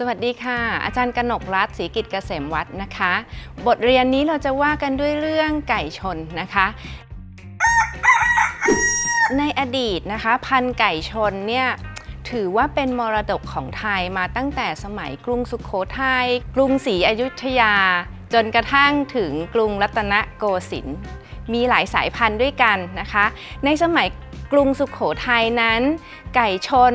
สวัสดีค่ะ อาจารย์กนกรัตน์ศรีกิจเกษมวัฒน์นะคะ บทเรียนนี้เราจะว่ากันด้วยเรื่องไก่ชนนะคะ ในอดีตนะคะ พันธุ์ไก่ชนเนี่ยถือว่าเป็นมรดกของไทยมาตั้งแต่สมัยกรุงสุขโขทยัยกรุงศรีอยุธยา จนกระทั่งถึงกรุงรัตนโกสินทร์มีหลายสายพันธุ์ด้วยกันนะคะ ในสมัยกรุงสุขโขทัยนั้น ไก่ชน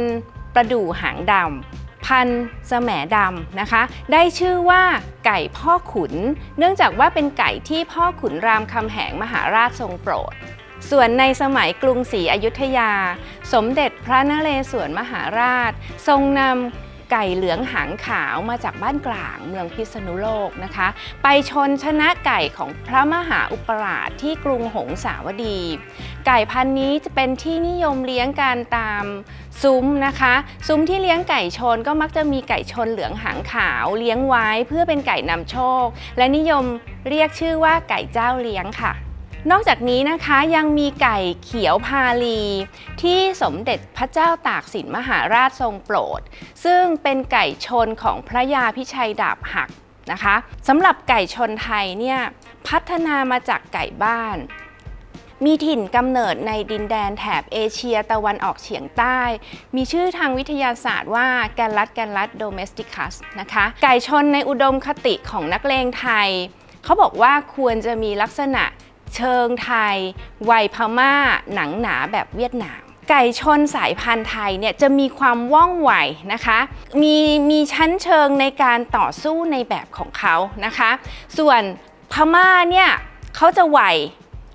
ประดู่หางดำ พันธุ์แสมดำนะคะ ได้ชื่อว่าไก่พ่อขุน เนื่องจากว่าเป็นไก่ที่พ่อขุนรามคำแหงมหาราชทรงโปรด ส่วนในสมัยกรุงศรีอยุธยา สมเด็จพระนเรศวรมหาราช ทรงนำ ไก่เหลืองหางขาวมาจากบ้านกลางเมืองพิษณุโลกนะคะ ไปชนชนะไก่ของพระมหาอุปราชที่กรุงหงสาวดี ไก่พันธุ์นี้จะเป็นที่นิยมเลี้ยงกันตามซุ้มนะคะ ซุ้มที่เลี้ยงไก่ชนก็มักจะมีไก่ชนเหลืองหางขาวเลี้ยงไว้เพื่อเป็นไก่นำโชค และนิยมเรียกชื่อว่าไก่เจ้าเลี้ยงค่ะ นอกจากนี้นะคะยังมีไก่เขียวพาลี ที่สมเด็จพระเจ้าตากสินมหาราชทรงโปรด ซึ่งเป็นไก่ชนของพระยาพิชัยดาบหักนะคะสำหรับไก่ชนไทยเนี่ยพัฒนามาจากไก่บ้าน มีถิ่นกำเนิดในดินแดนแถบเอเชียตะวันออกเฉียงใต้ มีชื่อทางวิทยาศาสตร์ว่าแกนลัดแกนลัดโดเมสติคัสนะคะ ไก่ชนในอุดมคติของนักเลงไทย เขาบอกว่าควรจะมีลักษณะ เชิงไทย วัยพม่า หนังหนาแบบเวียดนาม ไก่ชนสายพันธุ์ไทยเนี่ยจะมีความว่องไวนะคะ มีมีชั้นเชิงในการต่อสู้ในแบบของเขานะคะ ส่วนพม่าเนี่ยเขาจะไว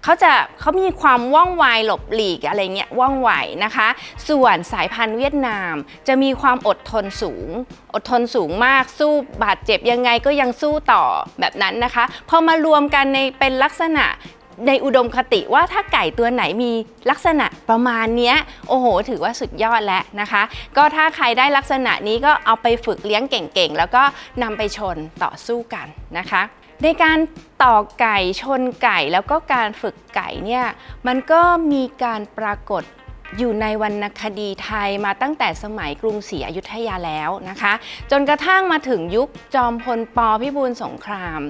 เขาจะเขามีความว่องไวหลบหลีกอะไรเงี้ยว่องไวนะคะ ส่วนสายพันธุ์เวียดนาม จะมีความอดทนสูง อดทนสูงมากสู้บาดเจ็บยังไงก็ยังสู้ต่อแบบนั้นนะคะ พอมารวมกันในเป็นลักษณะ ในอุดมคติว่าถ้าไก่ตัวไหนมีลักษณะประมาณนี้โอ้โห ถือว่าสุดยอดแล้วนะคะ ก็ถ้าใครได้ลักษณะนี้ก็เอาไปฝึกเลี้ยงเก่งๆ แล้วก็นำไปชนต่อสู้กันนะคะ ในการต่อไก่ชนไก่แล้วก็การฝึกไก่เนี่ยมันก็มีการปรากฏ อยู่ในวรรณคดีไทยมาตั้งแต่สมัยกรุงศรีอยุธยาแล้วนะคะ จนกระทั่งมาถึงยุคจอมพลปพิบูลสงคราม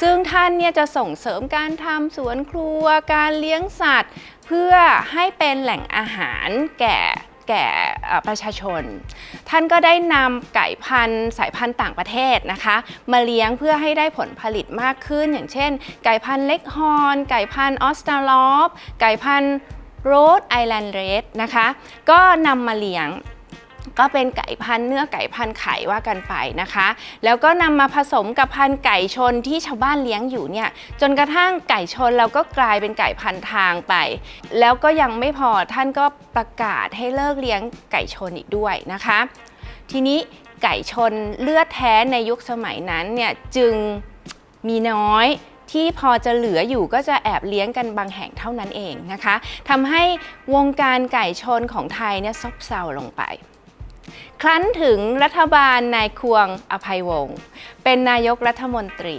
ซึ่งท่านเนี่ยจะส่งเสริมการทำสวนครัวการเลี้ยงสัตว์ เพื่อให้เป็นแหล่งอาหารแก่แก่ประชาชน ท่านก็ได้นำไก่พันธุ์สายพันธุ์ต่างประเทศนะคะ มาเลี้ยงเพื่อให้ได้ผลผลิตมากขึ้น อย่างเช่น ไก่พันธุ์เล็กฮอร์นไก่พันธุ์ออสตาลอฟไก่พันธุ์ โรดไอแลนด์เรดนะคะ ก็นำมาเลี้ยงก็เป็นไก่พันเนื้อไก่พันไข่ว่ากันไปนะคะ แล้วก็นำมาผสมกับพันไก่ชนที่ชาวบ้านเลี้ยงอยู่เนี่ยจนกระทั่งไก่ชนเราก็กลายเป็นไก่พันทางไป แล้วก็ยังไม่พอท่านก็ประกาศให้เลิกเลี้ยงไก่ชนอีกด้วยนะคะ ทีนี้ไก่ชนเลือดแท้ในยุคสมัยนั้นเนี่ยจึงมีน้อย ที่พอจะเหลืออยู่ก็จะแอบเลี้ยงกันบางแห่งเท่านั้นเองนะคะทำให้วงการไก่ชนของไทยเนี่ยซบเซาลงไป ครั้นถึงรัฐบาลนายควงอภัยวงศ์เป็นนายกรัฐมนตรี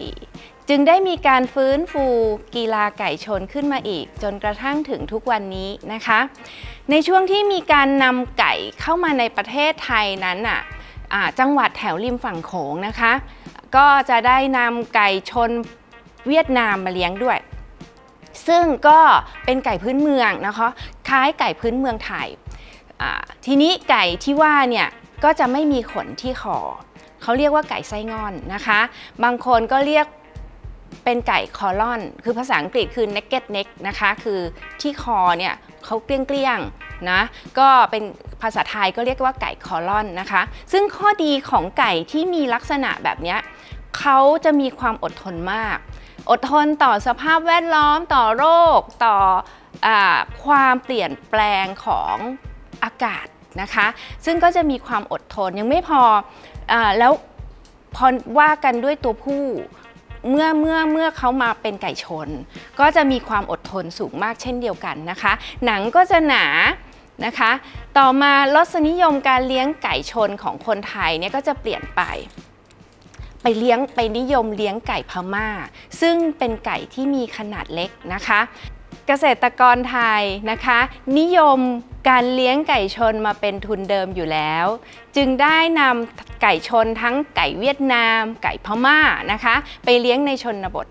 จึงได้มีการฟื้นฟูกีฬาไก่ชนขึ้นมาอีก จนกระทั่งถึงทุกวันนี้นะคะ ในช่วงที่มีการนำไก่เข้ามาในประเทศไทยนั้นน่ะจังหวัดแถวริมฝั่งโขงนะคะ ก็จะได้นำไก่ชน เวียดนามมาเลี้ยงด้วย ซึ่งก็เป็นไก่พื้นเมืองนะคะคล้ายไก่พื้นเมืองไทยทีนี้ไก่ที่ว่าเนี่ยก็จะไม่มีขนที่คอเขาเรียกว่าไก่ไส้งอนนะคะ บางคนก็เรียกเป็นไก่คอลอน คือภาษาอังกฤษคือ naked neck นะคะ คือที่คอเนี่ยเขาเกลี้ยงๆนะ ก็เป็นภาษาไทยก็เรียกว่าไก่คอลอนนะคะ ซึ่งข้อดีของไก่ที่มีลักษณะแบบนี้เขาจะมีความอดทนมาก อดทนต่อสภาพแวดล้อมต่อโรค ต่ออความเปลี่ยนแปลงของอากาศนะคะ ซึ่งก็จะมีความอดทนยังไม่พออแล้วพอว่ากันด้วยตัวผู้เมื่อเมื่อเมื่อเขามาเป็นไก่ชน ก็จะมีความอดทนสูงมากเช่นเดียวกันนะคะ หนังก็จะหนานะคะ ต่อมารสนิยมการเลี้ยงไก่ชนของคนไทยเนี่ยก็จะเปลี่ยนไป ไปเลี้ยงไปนิยมเลี้ยงไก่พม่า ซึ่งเป็นไก่ที่มีขนาดเล็กนะคะ เกษตรกรไทยนะคะ นิยมการเลี้ยงไก่ชนมาเป็นทุนเดิมอยู่แล้ว จึงได้นำไก่ชนทั้งไก่เวียดนาม ไก่พม่านะคะ ไปเลี้ยงในชนบท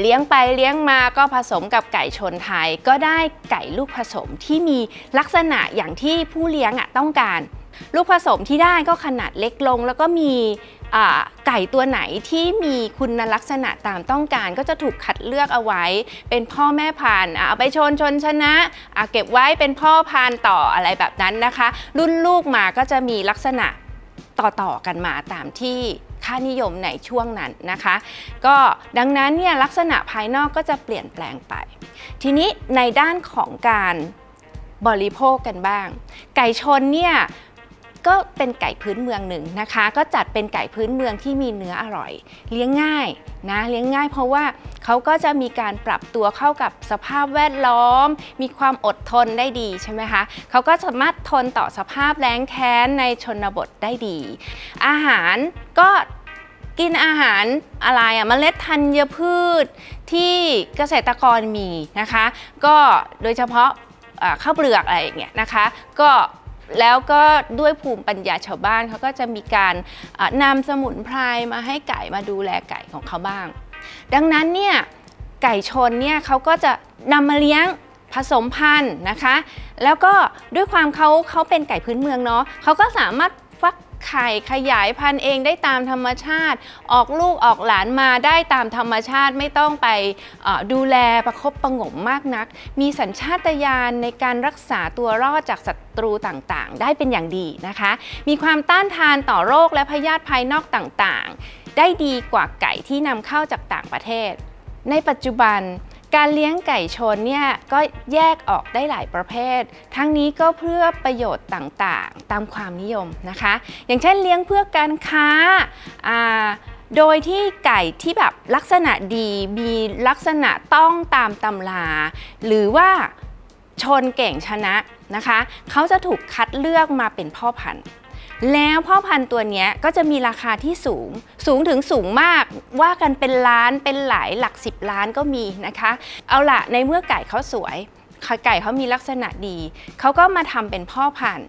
เลี้ยงไปเลี้ยงมาก็ผสมกับไก่ชนไทย ก็ได้ไก่ลูกผสมที่มีลักษณะอย่างที่ผู้เลี้ยงต้องการ ลูกผสมที่ได้ก็ขนาดเล็กลง แล้วก็มีไก่ตัวไหนที่มีคุณลักษณะตามต้องการ ก็จะถูกคัดเลือกเอาไว้ เป็นพ่อแม่พันธุ์เอาไปชนชนชนะอะเก็บไว้เป็นพ่อพันธุ์ต่ออะไรแบบนั้นนะคะ รุ่นลูกมาก็จะมีลักษณะต่อๆกันมาตามที่ค่านิยมในช่วงนั้นนะคะ ก็ดังนั้นเนี่ยลักษณะภายนอกก็จะเปลี่ยนแปลงไป ทีนี้ในด้านของการบริโภคกันบ้าง ไก่ชนเนี่ย ก็เป็นไก่พื้นเมืองหนึ่งนะคะ ก็จัดเป็นไก่พื้นเมืองที่มีเนื้ออร่อย เลี้ยงง่ายนะเลี้ยงง่ายเพราะว่าเขาก็จะมีการปรับตัวเข้ากับสภาพแวดล้อม มีความอดทนได้ดีใช่ไหมคะเขาก็สามารถทนต่อสภาพแล้งแค้นในชนบทได้ดี อาหารก็กินอาหารอะไรอะเมล็ดธัญพืชที่เกษตรกรมีนะคะ ก็โดยเฉพาะข้าวเปลือกอะไรอย่างเงี้ยนะคะ ก็ แล้วก็ด้วยภูมิปัญญาชาวบ้านเขาก็จะมีการนำสมุนไพรมาให้ไก่มาดูแลไก่ของเขาบ้าง ดังนั้นเนี่ยไก่ชนเนี่ยเขาก็จะนำมาเลี้ยงผสมพันธุ์นะคะ แล้วก็ด้วยความเขาเขาเป็นไก่พื้นเมืองเนาะเขาก็สามารถ ไข่ขยายพันธุ์เองได้ตามธรรมชาติ ออกลูกออกหลานมาได้ตามธรรมชาติไม่ต้องไปดูแลประคบประงมมากนัก มีสัญชาตญาณในการรักษาตัวรอดจากศัตรูต่างๆ ได้เป็นอย่างดีนะคะ มีความต้านทานต่อโรคและพยาธิภายนอกต่างๆ ได้ดีกว่าไก่ที่นำเข้าจากต่างประเทศ ในปัจจุบัน การเลี้ยงไก่ชนเนี่ยก็แยกออกได้หลายประเภท ทั้งนี้ก็เพื่อประโยชน์ต่างๆ ตามความนิยมนะคะ อย่างเช่นเลี้ยงเพื่อการค้าโดยที่ไก่ที่แบบลักษณะดีมีลักษณะต้องตามตำรา หรือว่าชนเก่งชนะนะคะ เขาจะถูกคัดเลือกมาเป็นพ่อพันธุ์ แล้วพ่อพันธุ์ตัวนี้ก็จะมีราคาที่สูง สูงถึงสูงมากว่ากันเป็นล้านเป็นหลายหลักสิบล้านก็มีนะคะ เอาละในเมื่อไก่เขาสวยไก่เขามีลักษณะดี เขาก็มาทำเป็นพ่อพันธุ์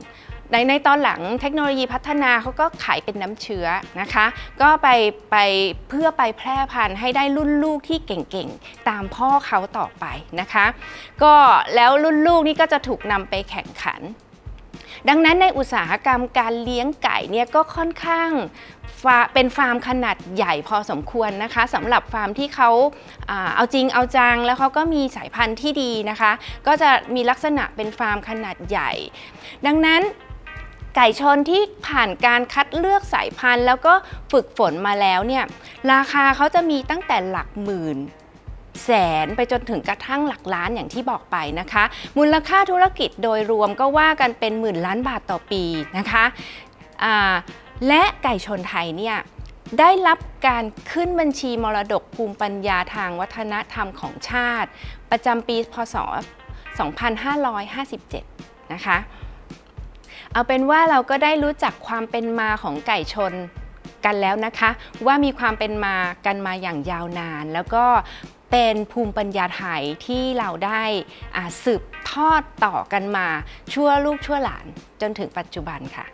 ในในตอนหลังเทคโนโลยีพัฒนาเขาก็ขายเป็นน้ำเชื้อนะคะ ก็ไปไปเพื่อไปแพร่พันธุ์ให้ได้รุ่นลูกที่เก่งๆ ตามพ่อเขาต่อไปนะคะ ก็แล้วรุ่นลูกนี่ก็จะถูกนำไปแข่งขัน ดังนั้นในอุตสาหกรรมการเลี้ยงไก่เนี่ยก็ค่อนข้างาเป็นฟาร์มขนาดใหญ่พอสมควรนะคะสำหรับฟาร์มที่เขาอ่าเอาจริงเอาจัง แล้วเขาก็มีสายพันธุ์ที่ดีนะคะ ก็จะมีลักษณะเป็นฟาร์มขนาดใหญ่ ดังนั้นไก่ชนที่ผ่านการคัดเลือกสายพันธุ์ แล้วก็ฝึกฝนมาแล้วเนี่ยราคาเขาจะมีตั้งแต่หลักหมื่น แสนไปจนถึงกระทั่งหลักล้านอย่างที่บอกไปนะคะ มูลค่าธุรกิจโดยรวมก็ว่ากันเป็นหมื่นล้านบาทต่อปีนะคะและไก่ชนไทยเนี่ยได้รับการขึ้นบัญชีมรดกภูมิปัญญาทางวัฒนธรรมของชาติ ประจำปีพศ 2557 นะคะ เอาเป็นว่าเราก็ได้รู้จักความเป็นมาของไก่ชนกันแล้วนะคะ ว่ามีความเป็นมากันมาอย่างยาวนาน แล้วก็ เป็นภูมิปัญญาไทยที่เราได้สืบทอดต่อกันมาชั่วลูกชั่วหลานจนถึงปัจจุบันค่ะ